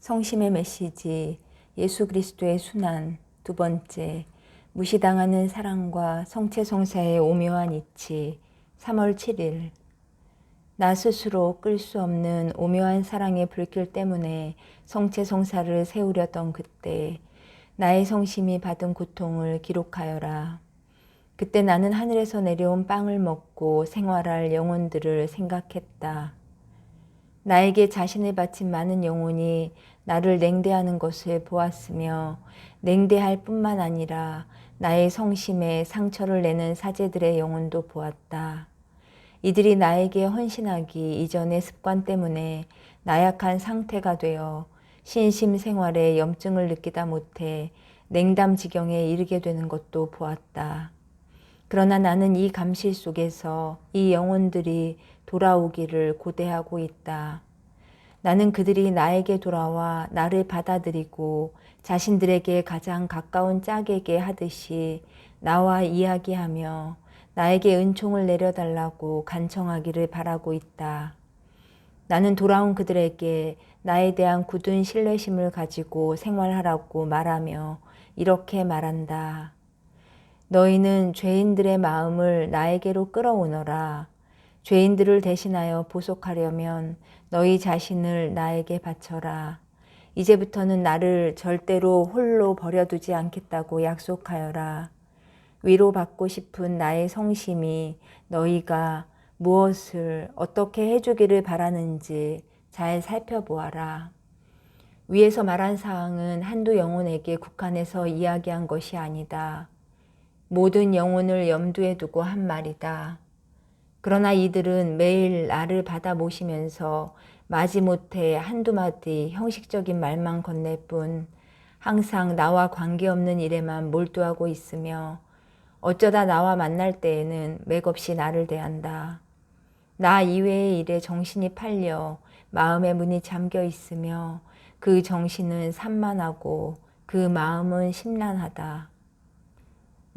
성심의 메시지, 예수 그리스도의 순환, 두 번째, 무시당하는 사랑과 성체성사의 오묘한 이치, 3월 7일. 나 스스로 끌 수 없는 오묘한 사랑의 불길 때문에 성체성사를 세우려던 그때, 나의 성심이 받은 고통을 기록하여라. 그때 나는 하늘에서 내려온 빵을 먹고 생활할 영혼들을 생각했다. 나에게 자신을 바친 많은 영혼이 나를 냉대하는 것을 보았으며 냉대할 뿐만 아니라 나의 성심에 상처를 내는 사제들의 영혼도 보았다. 이들이 나에게 헌신하기 이전의 습관 때문에 나약한 상태가 되어 신심 생활에 염증을 느끼다 못해 냉담 지경에 이르게 되는 것도 보았다. 그러나 나는 이 감실 속에서 이 영혼들이 돌아오기를 고대하고 있다. 나는 그들이 나에게 돌아와 나를 받아들이고 자신들에게 가장 가까운 짝에게 하듯이 나와 이야기하며 나에게 은총을 내려달라고 간청하기를 바라고 있다. 나는 돌아온 그들에게 나에 대한 굳은 신뢰심을 가지고 생활하라고 말하며 이렇게 말한다. 너희는 죄인들의 마음을 나에게로 끌어오너라. 죄인들을 대신하여 보속하려면 너희 자신을 나에게 바쳐라. 이제부터는 나를 절대로 홀로 버려두지 않겠다고 약속하여라. 위로받고 싶은 나의 성심이 너희가 무엇을 어떻게 해주기를 바라는지 잘 살펴보아라. 위에서 말한 사항은 한두 영혼에게 국한해서 이야기한 것이 아니다. 모든 영혼을 염두에 두고 한 말이다. 그러나 이들은 매일 나를 받아 모시면서 마지못해 한두 마디 형식적인 말만 건넬 뿐 항상 나와 관계없는 일에만 몰두하고 있으며 어쩌다 나와 만날 때에는 맥없이 나를 대한다. 나 이외의 일에 정신이 팔려 마음의 문이 잠겨 있으며 그 정신은 산만하고 그 마음은 심란하다.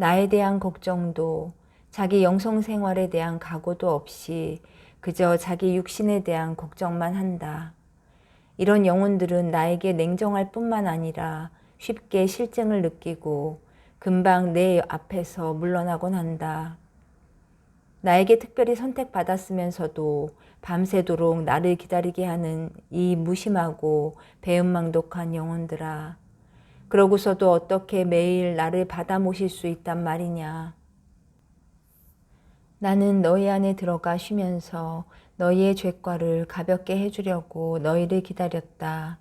나에 대한 걱정도 자기 영성 생활에 대한 각오도 없이 그저 자기 육신에 대한 걱정만 한다. 이런 영혼들은 나에게 냉정할 뿐만 아니라 쉽게 실증을 느끼고 금방 내 앞에서 물러나곤 한다. 나에게 특별히 선택받았으면서도 밤새도록 나를 기다리게 하는 이 무심하고 배은망덕한 영혼들아. 그러고서도 어떻게 매일 나를 받아 모실 수 있단 말이냐. 나는 너희 안에 들어가 쉬면서 너희의 죄과를 가볍게 해주려고 너희를 기다렸다.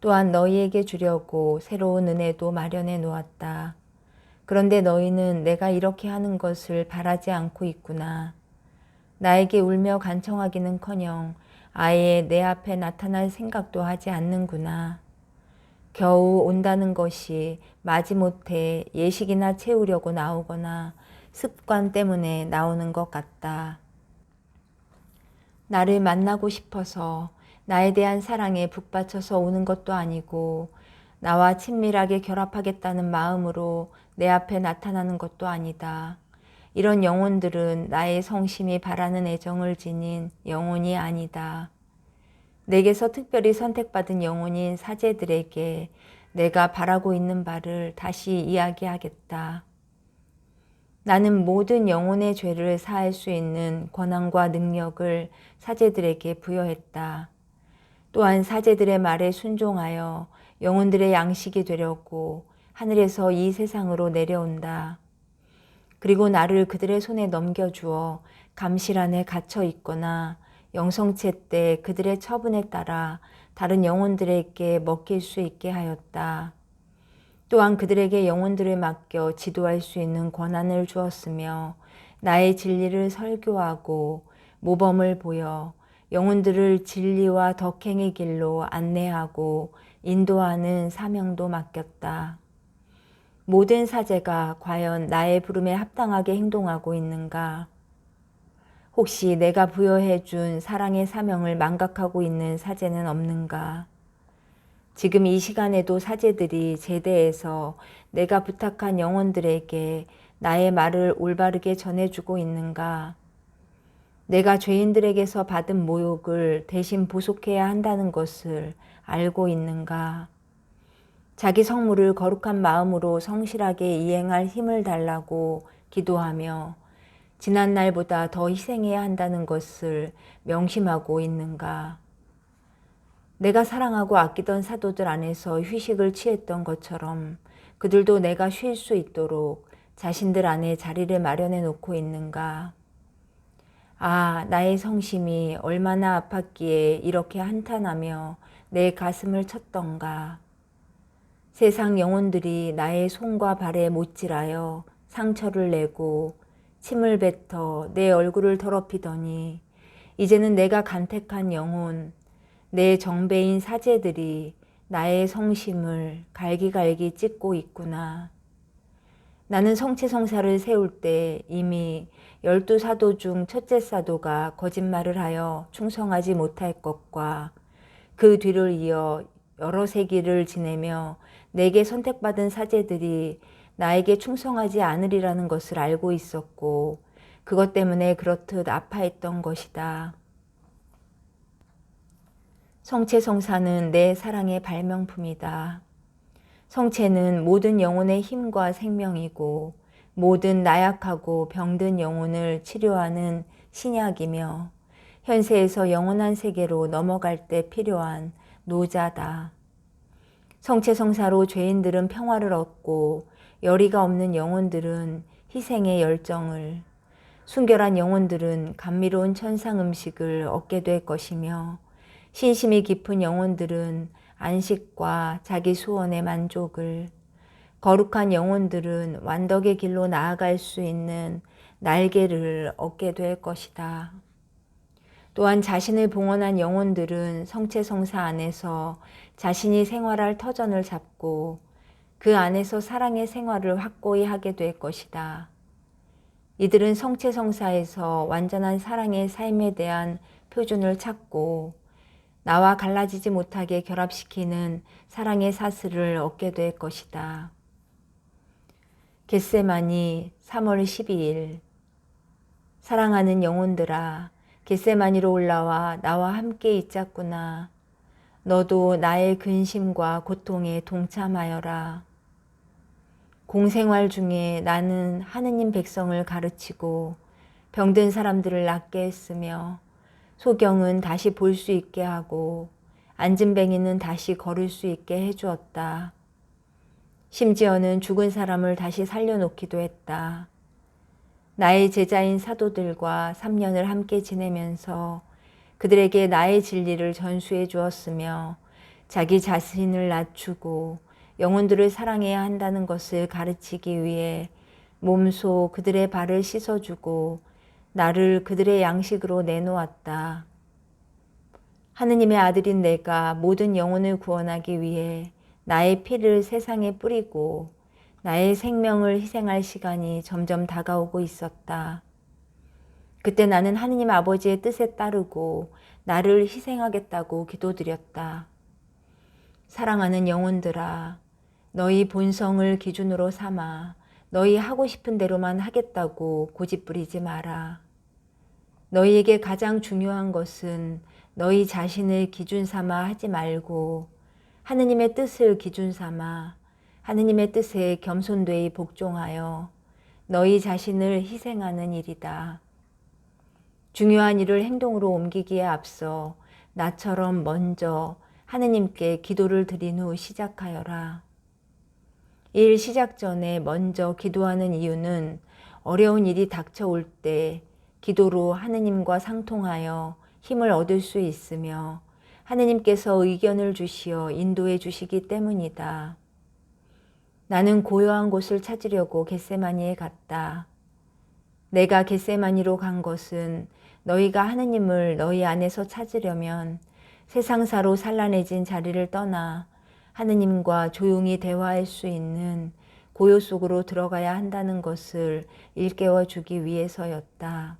또한 너희에게 주려고 새로운 은혜도 마련해 놓았다. 그런데 너희는 내가 이렇게 하는 것을 바라지 않고 있구나. 나에게 울며 간청하기는 커녕 아예 내 앞에 나타날 생각도 하지 않는구나. 겨우 온다는 것이 마지못해 예식이나 채우려고 나오거나 습관 때문에 나오는 것 같다. 나를 만나고 싶어서 나에 대한 사랑에 북받쳐서 오는 것도 아니고 나와 친밀하게 결합하겠다는 마음으로 내 앞에 나타나는 것도 아니다. 이런 영혼들은 나의 성심이 바라는 애정을 지닌 영혼이 아니다. 내게서 특별히 선택받은 영혼인 사제들에게 내가 바라고 있는 바를 다시 이야기하겠다. 나는 모든 영혼의 죄를 사할 수 있는 권한과 능력을 사제들에게 부여했다. 또한 사제들의 말에 순종하여 영혼들의 양식이 되려고 하늘에서 이 세상으로 내려온다. 그리고 나를 그들의 손에 넘겨주어 감실 안에 갇혀 있거나 영성체 때 그들의 처분에 따라 다른 영혼들에게 먹힐 수 있게 하였다. 또한 그들에게 영혼들을 맡겨 지도할 수 있는 권한을 주었으며 나의 진리를 설교하고 모범을 보여 영혼들을 진리와 덕행의 길로 안내하고 인도하는 사명도 맡겼다. 모든 사제가 과연 나의 부름에 합당하게 행동하고 있는가? 혹시 내가 부여해 준 사랑의 사명을 망각하고 있는 사제는 없는가? 지금 이 시간에도 사제들이 제대에서 내가 부탁한 영혼들에게 나의 말을 올바르게 전해주고 있는가? 내가 죄인들에게서 받은 모욕을 대신 보속해야 한다는 것을 알고 있는가? 자기 성물을 거룩한 마음으로 성실하게 이행할 힘을 달라고 기도하며 지난 날보다 더 희생해야 한다는 것을 명심하고 있는가? 내가 사랑하고 아끼던 사도들 안에서 휴식을 취했던 것처럼 그들도 내가 쉴 수 있도록 자신들 안에 자리를 마련해 놓고 있는가? 아, 나의 성심이 얼마나 아팠기에 이렇게 한탄하며 내 가슴을 쳤던가. 세상 영혼들이 나의 손과 발에 못질하여 상처를 내고 침을 뱉어 내 얼굴을 더럽히더니 이제는 내가 간택한 영혼, 내 정배인 사제들이 나의 성심을 갈기갈기 찢고 있구나. 나는 성체성사를 세울 때 이미 열두 사도 중 첫째 사도가 거짓말을 하여 충성하지 못할 것과 그 뒤를 이어 여러 세기를 지내며 내게 선택받은 사제들이 나에게 충성하지 않으리라는 것을 알고 있었고 그것 때문에 그렇듯 아파했던 것이다. 성체성사는 내 사랑의 발명품이다. 성체는 모든 영혼의 힘과 생명이고 모든 나약하고 병든 영혼을 치료하는 신약이며 현세에서 영원한 세계로 넘어갈 때 필요한 노자다. 성체성사로 죄인들은 평화를 얻고 열의가 없는 영혼들은 희생의 열정을 순결한 영혼들은 감미로운 천상 음식을 얻게 될 것이며 신심이 깊은 영혼들은 안식과 자기 소원의 만족을 거룩한 영혼들은 완덕의 길로 나아갈 수 있는 날개를 얻게 될 것이다. 또한 자신을 봉헌한 영혼들은 성체성사 안에서 자신이 생활할 터전을 잡고 그 안에서 사랑의 생활을 확고히 하게 될 것이다. 이들은 성체성사에서 완전한 사랑의 삶에 대한 표준을 찾고 나와 갈라지지 못하게 결합시키는 사랑의 사슬을 얻게 될 것이다. 겟세마니 3월 12일 사랑하는 영혼들아 겟세마니로 올라와 나와 함께 있자꾸나 너도 나의 근심과 고통에 동참하여라. 공생활 중에 나는 하느님 백성을 가르치고 병든 사람들을 낫게 했으며 소경은 다시 볼 수 있게 하고 안진뱅이는 다시 걸을 수 있게 해주었다. 심지어는 죽은 사람을 다시 살려놓기도 했다. 나의 제자인 사도들과 3년을 함께 지내면서 그들에게 나의 진리를 전수해 주었으며 자기 자신을 낮추고 영혼들을 사랑해야 한다는 것을 가르치기 위해 몸소 그들의 발을 씻어주고 나를 그들의 양식으로 내놓았다. 하느님의 아들인 내가 모든 영혼을 구원하기 위해 나의 피를 세상에 뿌리고 나의 생명을 희생할 시간이 점점 다가오고 있었다. 그때 나는 하느님 아버지의 뜻에 따르고 나를 희생하겠다고 기도드렸다. 사랑하는 영혼들아, 너희 본성을 기준으로 삼아 너희 하고 싶은 대로만 하겠다고 고집부리지 마라. 너희에게 가장 중요한 것은 너희 자신을 기준 삼아 하지 말고 하느님의 뜻을 기준 삼아 하느님의 뜻에 겸손되이 복종하여 너희 자신을 희생하는 일이다. 중요한 일을 행동으로 옮기기에 앞서 나처럼 먼저 하느님께 기도를 드린 후 시작하여라. 일 시작 전에 먼저 기도하는 이유는 어려운 일이 닥쳐올 때 기도로 하느님과 상통하여 힘을 얻을 수 있으며 하느님께서 의견을 주시어 인도해 주시기 때문이다. 나는 고요한 곳을 찾으려고 겟세마니에 갔다. 내가 겟세마니로 간 것은 너희가 하느님을 너희 안에서 찾으려면 세상사로 산란해진 자리를 떠나 하느님과 조용히 대화할 수 있는 고요 속으로 들어가야 한다는 것을 일깨워 주기 위해서였다.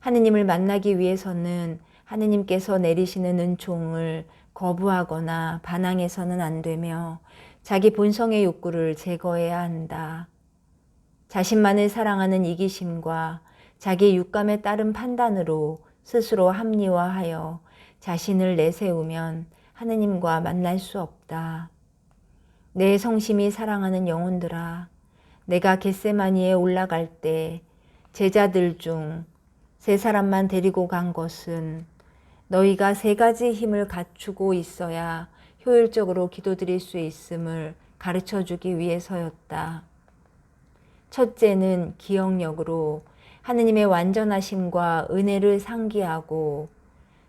하느님을 만나기 위해서는 하느님께서 내리시는 은총을 거부하거나 반항해서는 안 되며 자기 본성의 욕구를 제거해야 한다. 자신만을 사랑하는 이기심과 자기 육감에 따른 판단으로 스스로 합리화하여 자신을 내세우면 하느님과 만날 수 없다. 내 성심이 사랑하는 영혼들아, 내가 겟세마니에 올라갈 때 제자들 중 세 사람만 데리고 간 것은 너희가 세 가지 힘을 갖추고 있어야 효율적으로 기도드릴 수 있음을 가르쳐 주기 위해서였다. 첫째는 기억력으로 하느님의 완전하심과 은혜를 상기하고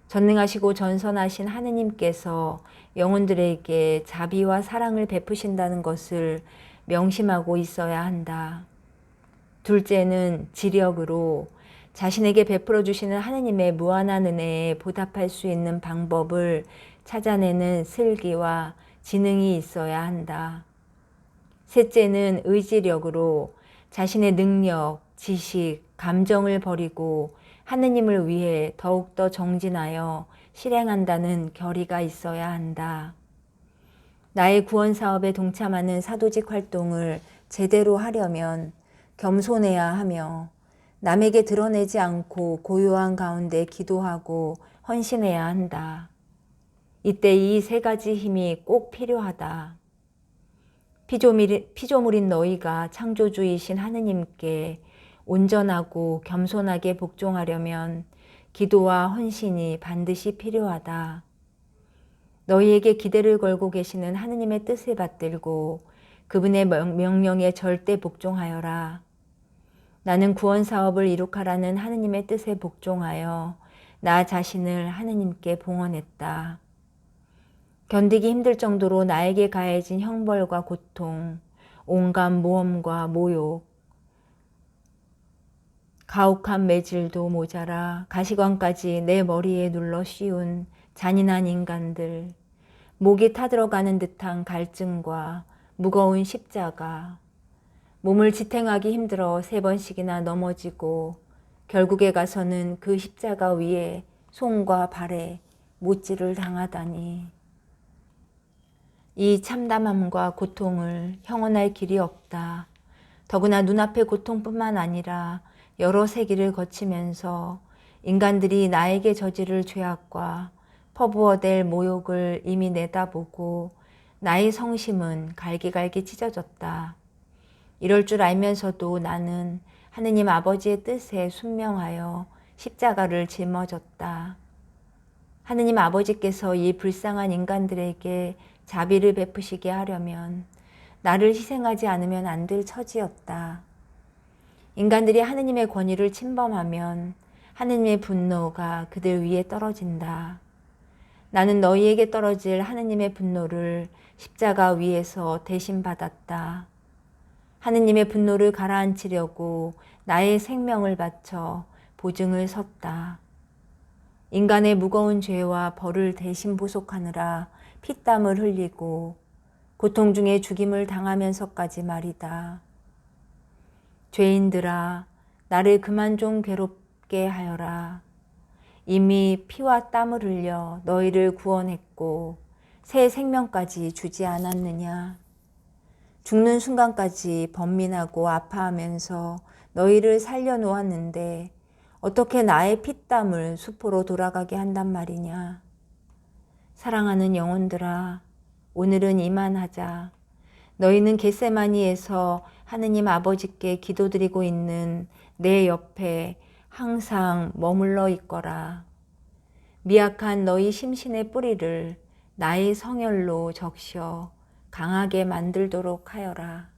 전능하시고 전선하신 하느님께서 영혼들에게 자비와 사랑을 베푸신다는 것을 명심하고 있어야 한다. 둘째는 지력으로 자신에게 베풀어 주시는 하느님의 무한한 은혜에 보답할 수 있는 방법을 찾아내는 슬기와 지능이 있어야 한다. 셋째는 의지력으로 자신의 능력, 지식, 감정을 버리고 하느님을 위해 더욱더 정진하여 실행한다는 결의가 있어야 한다. 나의 구원 사업에 동참하는 사도직 활동을 제대로 하려면 겸손해야 하며 남에게 드러내지 않고 고요한 가운데 기도하고 헌신해야 한다. 이때 이 세 가지 힘이 꼭 필요하다. 피조물인 너희가 창조주이신 하느님께 온전하고 겸손하게 복종하려면 기도와 헌신이 반드시 필요하다. 너희에게 기대를 걸고 계시는 하느님의 뜻을 받들고 그분의 명- 명령에 절대 복종하여라. 나는 구원 사업을 이룩하라는 하느님의 뜻에 복종하여 나 자신을 하느님께 봉헌했다. 견디기 힘들 정도로 나에게 가해진 형벌과 고통, 온갖 모험과 모욕, 가혹한 매질도 모자라 가시관까지 내 머리에 눌러 씌운 잔인한 인간들, 목이 타들어가는 듯한 갈증과 무거운 십자가, 몸을 지탱하기 힘들어 세 번씩이나 넘어지고 결국에 가서는 그 십자가 위에 손과 발에 못질을 당하다니. 이 참담함과 고통을 형언할 길이 없다. 더구나 눈앞의 고통뿐만 아니라 여러 세기를 거치면서 인간들이 나에게 저지를 죄악과 퍼부어댈 모욕을 이미 내다보고 나의 성심은 갈기갈기 찢어졌다. 이럴 줄 알면서도 나는 하느님 아버지의 뜻에 순명하여 십자가를 짊어졌다. 하느님 아버지께서 이 불쌍한 인간들에게 자비를 베푸시게 하려면 나를 희생하지 않으면 안 될 처지였다. 인간들이 하느님의 권위를 침범하면 하느님의 분노가 그들 위에 떨어진다. 나는 너희에게 떨어질 하느님의 분노를 십자가 위에서 대신 받았다. 하느님의 분노를 가라앉히려고 나의 생명을 바쳐 보증을 섰다. 인간의 무거운 죄와 벌을 대신 보속하느라 피땀을 흘리고 고통 중에 죽임을 당하면서까지 말이다. 죄인들아, 나를 그만 좀 괴롭게 하여라. 이미 피와 땀을 흘려 너희를 구원했고 새 생명까지 주지 않았느냐. 죽는 순간까지 번민하고 아파하면서 너희를 살려놓았는데 어떻게 나의 피땀을 수포로 돌아가게 한단 말이냐. 사랑하는 영혼들아, 오늘은 이만하자. 너희는 겟세마니에서 하느님 아버지께 기도드리고 있는 내 옆에 항상 머물러 있거라. 미약한 너희 심신의 뿌리를 나의 성혈로 적셔 강하게 만들도록 하여라.